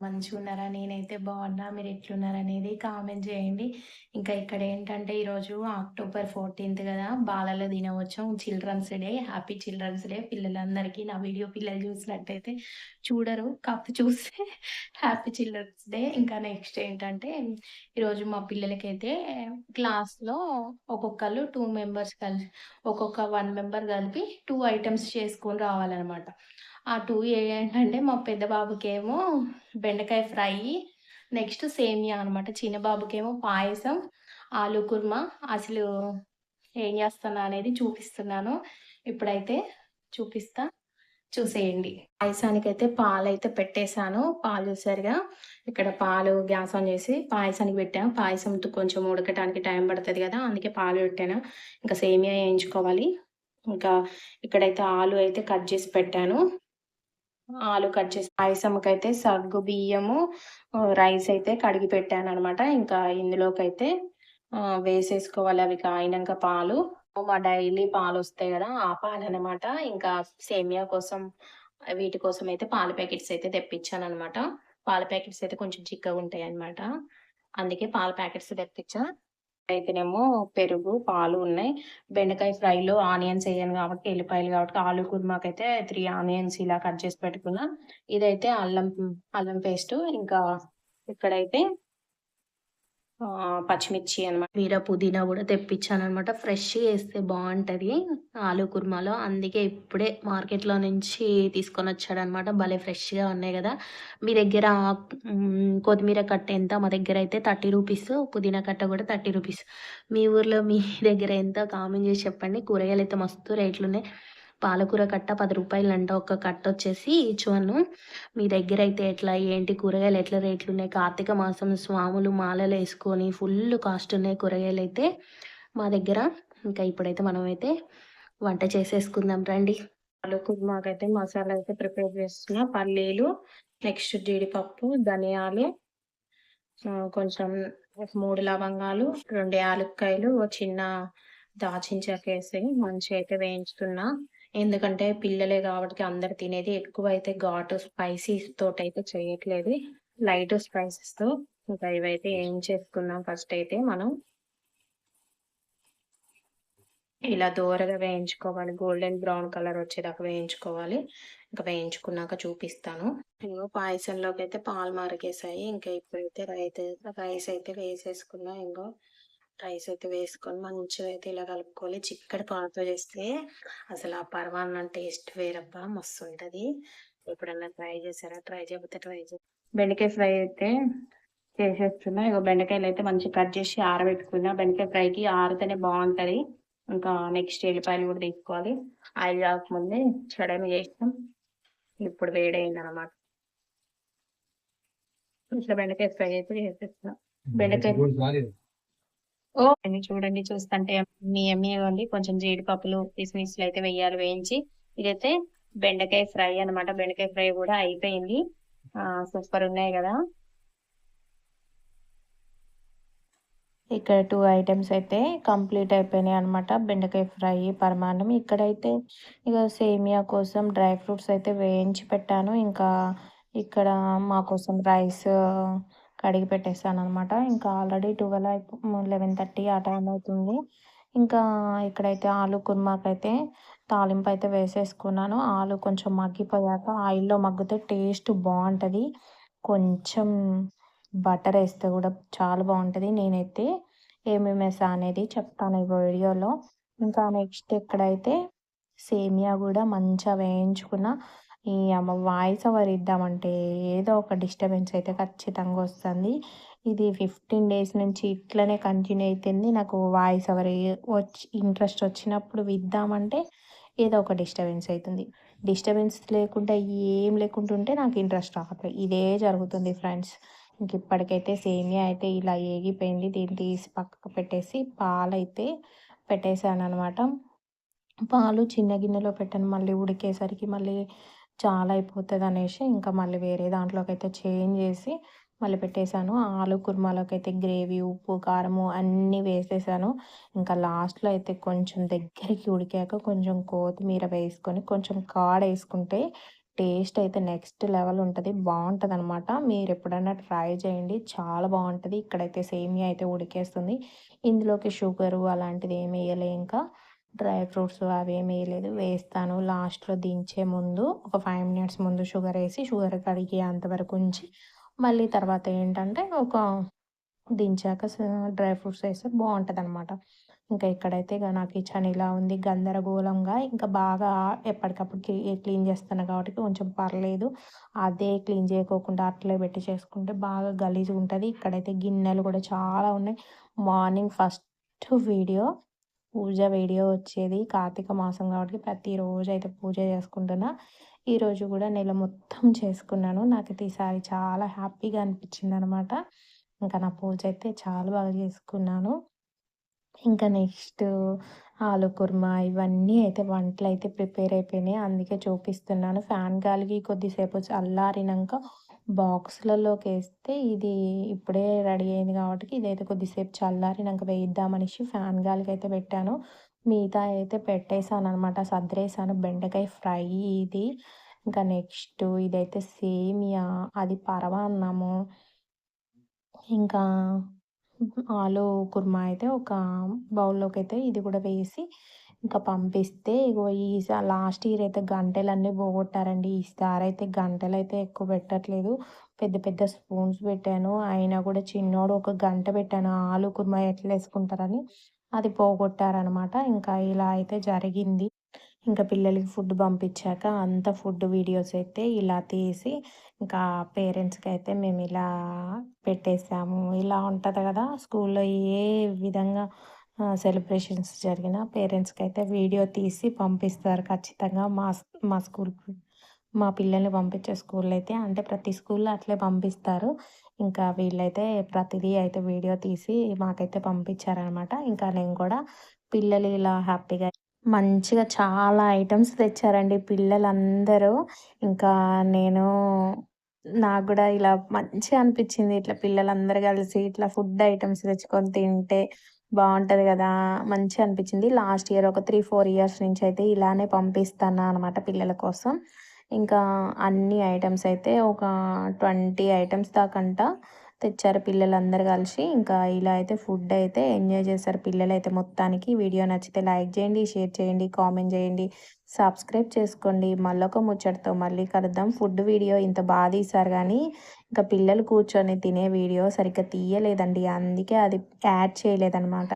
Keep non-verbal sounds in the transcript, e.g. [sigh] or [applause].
మంచిగా ఉన్నారా నేనైతే బాగున్నా. మీరు ఎట్లున్నారనేది కామెంట్ చేయండి. ఇంకా ఇక్కడ ఏంటంటే ఈరోజు అక్టోబర్ 14థ్ కదా! బాలల దినోత్సవం children's day. Happy children's day పిల్లలందరికీ. నా వీడియో పిల్లలు చూసినట్టయితే చూడరు. కప్ చూస్తే హ్యాపీ చిల్డ్రన్స్ డే. ఇంకా నెక్స్ట్ ఏంటంటే ఈరోజు మా పిల్లలకైతే క్లాస్‌లో ఒక్కొక్కళ్ళు టూ మెంబర్స్ కలిసి ఒక్కొక్క వన్ మెంబర్ కలిపి టూ ఐటమ్స్ చేసుకొని రావాలనమాట. ఆ టూ ఏంటంటే మా పెద్ద బాబుకేమో బెండకాయ ఫ్రై, నెక్స్ట్ సేమియా అనమాట. చిన్న బాబుకేమో పాయసం, ఆలు కుర్మా. అసలు ఏం చేస్తున్నా అనేది చూపిస్తున్నాను. ఇప్పుడైతే చూపిస్తా. చూసేయండి. పాయసానికైతే పాలైతే పెట్టేశాను పాలు చూసారుగా. ఇక్కడ పాలు గ్యాస్ ఆన్ చేసి పాయసానికి పెట్టాను. పాయసం కొంచెం ఉడకటానికి టైం పడుతుంది కదా! అందుకే పాలు పెట్టాను. ఇంకా సేమియా వేయించుకోవాలి ఇంకా ఇక్కడైతే ఆలు అయితే కట్ చేసి పెట్టాను. ఆలు కట్ చేసి పాయసంకైతే సగ్గు బియ్యము, రైస్ అయితే కడిగి పెట్టాననమాట. ఇంకా ఇందులోకైతే వేసేసుకోవాలి అవి కాయినాక పాలు. మా డైలీ పాలొస్తాయి కదా! ఆ పాలనమాట. ఇంకా సేమియా కోసం వీటి కోసం అయితే పాల ప్యాకెట్స్ అయితే తెప్పించాను అనమాట పాల ప్యాకెట్స్ అయితే కొంచెం చిక్కగా ఉంటాయన్నమాట అందుకే పాల ప్యాకెట్స్ తెప్పించా. అయితేనేమో పెరుగు, పాలు ఉన్నాయి. బెండకాయ ఫ్రైలో ఆనియన్స్ వేయను కాబట్టి ఎల్లిపాయలు కాబట్టి ఆలు కుర్మాకైతే త్రీ ఆనియన్స్ ఇలా కట్ చేసి పెట్టుకున్నా. ఇదైతే అల్లం అల్లం పేస్ట్ ఇంకా ఇక్కడైతే పచ్చిమిర్చి అనమాట. వీర పుదీనా కూడా తెప్పించాను అనమాట ఫ్రెష్‌గా వేస్తే బాగుంటుంది ఆలు కుర్మాలో. అందుకే ఇప్పుడే మార్కెట్‌లో నుంచి తీసుకొని వచ్చాడనమాట భలే ఫ్రెష్‌గా ఉన్నాయి కదా! మీ దగ్గర కొత్తిమీర కట్ట ఎంత? మా దగ్గర అయితే 30 రూపీస్. పుదీనా కట్ట కూడా 30 రూపీస్. మీ ఊర్లో మీ [laughs] దగ్గర ఎంత? కామెంట్ చేసి చెప్పండి. కూరగాయలు అయితే మస్తు రేట్లు ఉన్నాయి పాలకూర కట్ట పది 10 ఒక కట్ట వచ్చేసి వన్. మీ దగ్గర అయితే ఎట్లా? ఏంటి? కూరగాయలు ఎట్లా రేట్లు ఉన్నాయి కార్తీక మాసం స్వాములు మాలలు వేసుకొని ఫుల్ కాస్ట్ ఉన్నాయి అయితే మా దగ్గర. ఇంకా ఇప్పుడైతే మనమైతే వంట చేసేసుకుందాం రండి. ఆలు కుర్మాకైతే మసాలా అయితే ప్రిపేర్ చేస్తున్నా. పల్లీలు, నెక్స్ట్ జీడిపప్పు, ధనియాలు, కొంచెం మూడు లవంగాలు, రెండు యాలుక్కాయలు, ఓ చిన్న చెక్క వేసి మంచిగా అయితే వేయించుతున్నా. ఎందుకంటే పిల్లలే కాబట్టి అందరు తినేది. ఎక్కువ అయితే ఘాటు స్పైసీస్ తోటి అయితే చేయట్లేదు. లైట్ స్పైసెస్‌తో ఇంకా ఇవైతే ఏం చేసుకున్నాం ఫస్ట్ అయితే మనం. ఇలా దోరగా వేయించుకోవాలి. గోల్డెన్ బ్రౌన్ కలర్ వచ్చేదాకా వేయించుకోవాలి. ఇంకా వేయించుకున్నాక చూపిస్తాను. ఇదిగో అయితే పాలు మరిగేసాయి. ఇంకా ఇప్పుడైతే రైతే రైస్ అయితే వేసేసుకున్నా. ఇంకో రైస్ అయితే వేసుకొని మంచిగా అయితే ఇలా కలుపుకోవాలి. చిక్కటి పాలతో చేస్తే అసలు ఆ పరమాన్నం టేస్ట్ వేరబ్బా! మస్తుంటది. ఎప్పుడన్నా ట్రై చేసారా? ట్రై చేయకపోతే ట్రై చే బెండకాయ ఫ్రై అయితే చేసేస్తున్నా. ఇగో బెండకాయలైతే మంచిగా కట్ చేసి ఆరబెట్టుకున్నా. బెండకాయ ఫ్రైకి ఆరితేనే బావుంటది. ఇంకా నెక్స్ట్ ఎల్లిపాయలు కూడా తీసుకోవాలి. ఆయిల్ రాకముందే సడన్ చేసినాం. ఇప్పుడు వేడయిందనమాట. ఇట్లా బెండకాయ ఫ్రై అయితే చేసేస్తున్నా. బెండకాయ ఓహ్! చూడండి చూస్తుంటే మీ యమ్మీగా ఉంది. కొంచెం జీడిపప్పులు, కిస్మిస్‌లు అయితే వేయాలి వేయించి. ఇదైతే బెండకాయ ఫ్రై అనమాట. బెండకాయ ఫ్రై కూడా అయిపోయింది. సూపర్ ఉన్నాయి కదా! ఇక్కడ టూ ఐటెమ్స్ అయితే కంప్లీట్ అయిపోయినాయి అనమాట. బెండకాయ ఫ్రై, పరమాన్నం. ఇక్కడైతే ఇక సేమియా కోసం డ్రై ఫ్రూట్స్ అయితే వేయించి పెట్టాను. ఇంకా ఇక్కడ మా కోసం రైస్ కడిగి పెట్టేసాననమాట. ఇంకా ఆల్రెడీ 12 అయిపో 11:30 ఆ టైం అవుతుంది. ఇంకా ఇక్కడైతే ఆలు కుర్మాకైతే తాలింపు అయితే వేసేసుకున్నాను. ఆలు కొంచెం మగ్గిపోయాక ఆయిల్‌లో మగ్గితే టేస్ట్ బాగుంటుంది కొంచెం బటర్ వేస్తే కూడా చాలా బాగుంటుంది నేనైతే ఏమేమి వేసా అనేది చెప్తాను ఈ వీడియోలో. ఇంకా నెక్స్ట్ ఇక్కడైతే సేమియా కూడా మంచిగా వేయించుకున్నా. ఈ అమ్మ వాయిస్ ఓవర్ ఇద్దామంటే ఏదో ఒక డిస్టర్బెన్స్ అయితే ఖచ్చితంగా వస్తుంది. ఇది 15 డేస్ నుంచి ఇట్లనే కంటిన్యూ అవుతుంది నాకు వాయిస్ ఓవర్ వచ్చి ఇంట్రెస్ట్ వచ్చినప్పుడు ఇద్దామంటే ఏదో ఒక డిస్టర్బెన్స్ అవుతుంది డిస్టర్బెన్స్ లేకుండా ఏం లేకుండా ఉంటే నాకు ఇంట్రెస్ట్ రావట్లేదు. ఇదే జరుగుతుంది ఫ్రెండ్స్. ఇంక ఇప్పటికైతే సేమియా అయితే ఇలా ఏగిపోయింది. దీన్ని తీసి పక్కకు పెట్టేసి పాలైతే పెట్టేసాననమాట. పాలు చిన్న గిన్నెలో పెట్టాను. మళ్ళీ ఉడికేసరికి మళ్ళీ చాలా అయిపోతుంది అనేసి ఇంకా మళ్ళీ వేరే దాంట్లోకైతే చేంజ్ చేసి మళ్ళీ పెట్టేసాను. ఆలు కుర్మాలోకైతే గ్రేవీ, ఉప్పు, కారము అన్నీ వేసేసాను. ఇంకా లాస్ట్‌లో అయితే కొంచెం దగ్గరికి ఉడికాక కొంచెం కొత్తిమీర వేసుకొని కొంచెం కాడ వేసుకుంటే టేస్ట్ అయితే నెక్స్ట్ లెవెల్ ఉంటుంది బాగుంటుంది అనమాట మీరు ఎప్పుడైనా ట్రై చేయండి. చాలా బాగుంటుంది ఇక్కడైతే సేమియా అయితే ఉడికేస్తుంది. ఇందులోకి షుగరు అలాంటిది ఏమి వేయలే ఇంకా. డ్రై ఫ్రూట్స్ అవేమి వేయలేదు వేస్తాను లాస్ట్‌లో దించే ముందు ఒక ఫైవ్ మినిట్స్ ముందు షుగర్ వేసి షుగర్ కడిగే అంతవరకు ఉంచి మళ్ళీ తర్వాత ఏంటంటే ఒక దించాక డ్రై ఫ్రూట్స్ వేస్తే బాగుంటుంది అనమాట ఇంకా ఇక్కడైతే నాకు నా కిచెన్ ఇలా ఉంది గందరగోళంగా. ఇంకా బాగా ఎప్పటికప్పుడు క్లీన్ చేస్తాను కాబట్టి కొంచెం పర్లేదు. అదే క్లీన్ చేయకోకుండా అట్లే పెట్టి చేసుకుంటే బాగా గలీజుగుంటది. ఇక్కడైతే గిన్నెలు కూడా చాలా ఉన్నాయి. Morning first video puja video వచ్చేది. కార్తీక మాసం కాబట్టి ప్రతిరోజైతే పూజ చేసుకుంటున్నా. ఈరోజు కూడా నెల మొత్తం చేసుకున్నాను. నాకైతే ఈసారి చాలా హ్యాపీగా అనిపించిందనమాట. ఇంకా నా పూజ అయితే చాలా బాగా చేసుకున్నాను. ఇంకా నెక్స్ట్ ఆలు కుర్మా ఇవన్నీ అయితే వంటలు అయితే ప్రిపేర్ అయిపోయినాయి. అందుకే చూపిస్తున్నాను. ఫ్యాన్ గాలికి కొద్దిసేపు అల్లారినాక బాక్స్లలోకి వేస్తే ఇది ఇప్పుడే రెడీ అయింది కాబట్టి ఇదైతే కొద్దిసేపు చల్లారినాక వేయిద్దామనేసి ఫ్యాన్ గాలికి అయితే పెట్టాను. మిగతా అయితే పెట్టేసాననమాట. సర్దిరేసాను బెండకాయ ఫ్రై ఇది. ఇంకా నెక్స్ట్ ఇదైతే సేమియా, అది పరమాన్నము. ఇంకా ఆలు కుర్మా అయితే ఒక బౌల్లోకి అయితే ఇది కూడా వేసి ఇంకా పంపిస్తే ఇగో ఈసారి లాస్ట్ ఇయర్ అయితే గంటెలన్నీ పోగొట్టారండి. ఈసారైతే గంటెలైతే ఎక్కువ పెట్టట్లేదు. పెద్ద పెద్ద స్పూన్స్ పెట్టాను. అయినా కూడా చిన్నోడు ఒక గంట పెట్టాను. ఆలు కుర్మా ఎట్లేసుకుంటారని అది పోగొట్టారనమాట. ఇంకా ఇలా అయితే జరిగింది. ఇంకా పిల్లలకి ఫుడ్ పంపించాక అంత ఫుడ్ వీడియోస్ అయితే ఇలా తీసి ఇంకా పేరెంట్స్కి అయితే మేము ఇలా పెట్టేసాము. ఇలా ఉంటుంది కదా! స్కూల్‌లో ఏ విధంగా సెలబ్రేషన్స్ జరిగిన పేరెంట్స్కి అయితే వీడియో తీసి పంపిస్తారు ఖచ్చితంగా. మా మా స్కూల్‌కి మా పిల్లల్ని పంపించే స్కూల్‌లో అయితే అంటే ప్రతి స్కూల్‌లో అట్లే పంపిస్తారు. ఇంకా వీళ్ళైతే ప్రతిదీ అయితే వీడియో తీసి మాకైతే పంపించారనమాట. ఇంకా నేను కూడా పిల్లలు ఇలా హ్యాపీగా మంచిగా చాలా ఐటమ్స్ తెచ్చారండి పిల్లలందరూ. ఇంకా నేను నాకు కూడా ఇలా మంచిగా అనిపించింది. ఇట్లా పిల్లలందరూ కలిసి ఇట్లా ఫుడ్ ఐటమ్స్ తెచ్చుకొని తింటే బాగుంటుంది కదా మంచిగా అనిపించింది. లాస్ట్ ఇయర్ ఒక 3, 4 ఇయర్స్ నుంచి అయితే ఇలానే పంపిస్తాను అనమాట పిల్లల కోసం. ఇంకా అన్ని ఐటమ్స్ అయితే ఒక ట్వంటీ ఐటమ్స్ దాకంట తెచ్చారు పిల్లలందరూ కలిసి. ఇంకా ఇలా అయితే ఫుడ్ అయితే ఎంజాయ్ చేశారు పిల్లలు అయితే మొత్తానికి. వీడియో నచ్చితే లైక్ చేయండి, షేర్ చేయండి, కామెంట్ చేయండి, సబ్స్క్రైబ్ చేసుకోండి. మళ్ళొక ముచ్చటతో మళ్ళీ కలుద్దాం. ఫుడ్ వీడియో ఇంత బాగా తీశారు కానీ ఇంకా పిల్లలు కూర్చొని తినే వీడియో సరిగ్గా తీయలేదండి. అందుకే అది యాడ్ చేయలేదనమాట.